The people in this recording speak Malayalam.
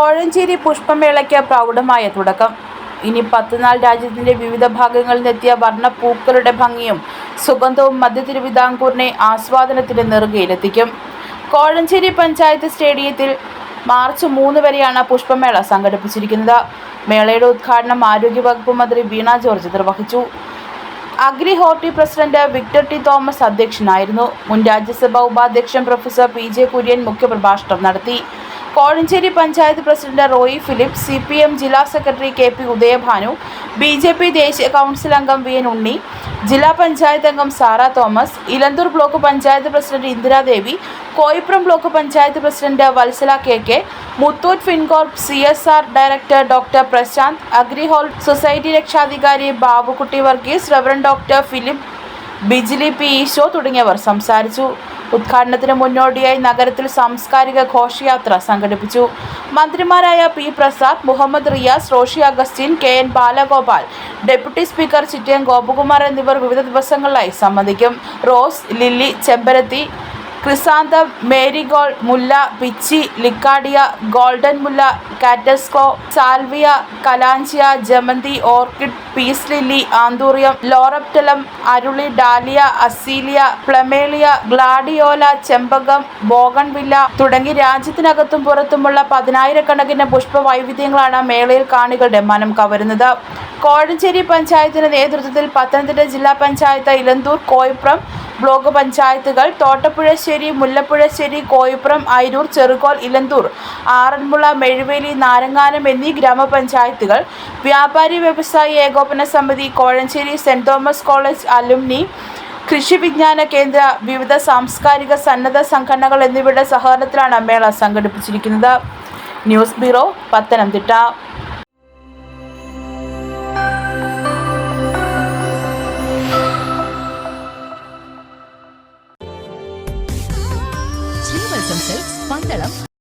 കോഴഞ്ചേരി പുഷ്പമേളയ്ക്ക് പ്രൗഢമായ തുടക്കം. ഇനി പത്തുനാൾ രാജ്യത്തിന്റെ വിവിധ ഭാഗങ്ങളിൽ നിന്നെത്തിയ വർണപ്പൂക്കളുടെ ഭംഗിയും സുഗന്ധവും മധ്യ തിരുവിതാംകൂറിനെ ആസ്വാദനത്തിന്റെ നെറുകയിലെത്തിക്കും. കോഴഞ്ചേരി പഞ്ചായത്ത് സ്റ്റേഡിയത്തിൽ മാർച്ച് മൂന്ന് വരെയാണ് പുഷ്പമേള സംഘടിപ്പിച്ചിരിക്കുന്നത്. മേളയുടെ ഉദ്ഘാടനം ആരോഗ്യവകുപ്പ് മന്ത്രി വീണ ജോർജ് നിർവഹിച്ചു. Agri horti president Victor T Thomas അധ്യക്ഷനായിരുന്നു. മുൻ രാജ്യസഭാ ഉപാധ്യക്ഷൻ പ്രൊഫസർ പി ജെ കുര്യൻ മുഖ്യപ്രഭാഷണം നടത്തി. Kozhencherry panchayat president Roy Philip C P M ജില്ലാ secretary K P Udayabhanu B J P ദേശീയ കൗൺസിൽ അംഗം വി എൻ ഉണ്ണി ജില്ലാ പഞ്ചായത്ത് അംഗം Sara Thomas Elanthoor block panchayat president Indiradevi Koipuram block panchayat president Vatsala K K Muthoot Fincorp C S R director doctor Prasanth അഗ്രിഹോൾ society രക്ഷാധികാരി Babukutty Varghese reverend doctor Philip Bijili P Eesho തുടങ്ങിയവർ സംസാരിച്ചു. ഉദ്ഘാടനത്തിന് മുന്നോടിയായി നഗരത്തിൽ സാംസ്കാരിക ഘോഷയാത്ര സംഘടിപ്പിച്ചു. മന്ത്രിമാരായ P Prasad Muhammad Riyas Roshy Augustine K N Balagopal deputy speaker Chittayam Gopakumar എന്നിവർ വിവിധ ദിവസങ്ങളിലായി സംബന്ധിക്കും. റോസ് ലില്ലി ചെമ്പരത്തി ക്രിസാന്തം മേരിഗോൾ മുല്ല പിച്ചി ലിക്കാഡിയ ഗോൾഡൻ മുല്ല കാറ്റസ്കോ സാൽവിയ കലാഞ്ചിയ ജമന്തി orchid peace lily anthurium loropetalum അരുളി ഡാലിയ അസീലിയ പ്ലമേലിയ ഗ്ലാഡിയോല ചെമ്പകം ബോഗൺവില്ല തുടങ്ങി രാജ്യത്തിനകത്തും പുറത്തുമുള്ള പതിനായിരക്കണക്കിന് പുഷ്പവൈവിധ്യങ്ങളാണ് മേളയിൽ കാണികളുടെ മനം കവരുന്നത്. കോഴഞ്ചേരി പഞ്ചായത്തിന്റെ നേതൃത്വത്തിൽ പത്തനംതിട്ട ജില്ലാ പഞ്ചായത്ത് ഇലന്തൂർ കോയിപ്രം ബ്ലോക്ക് പഞ്ചായത്തുകൾ തോട്ടപ്പുഴശ്ശേരി മുല്ലപ്പുഴശ്ശേരി കോയിപ്പുറം അയിരൂർ ചെറുകോൽ ഇലന്തൂർ ആറന്മുള മെഴുവേലി നാരങ്ങാനം എന്നീ ഗ്രാമപഞ്ചായത്തുകൾ വ്യാപാരി വ്യവസായി ഏകോപന സമിതി Kozhencherry saint Thomas college alumni Krishi Vijnana Kendra വിവിധ സാംസ്കാരിക സന്നദ്ധ സംഘടനകൾ എന്നിവയുടെ സഹകരണത്തിലാണ് മേള സംഘടിപ്പിച്ചിരിക്കുന്നത്. News bureau Pathanamthitta. Sreevalsam silks Pandalam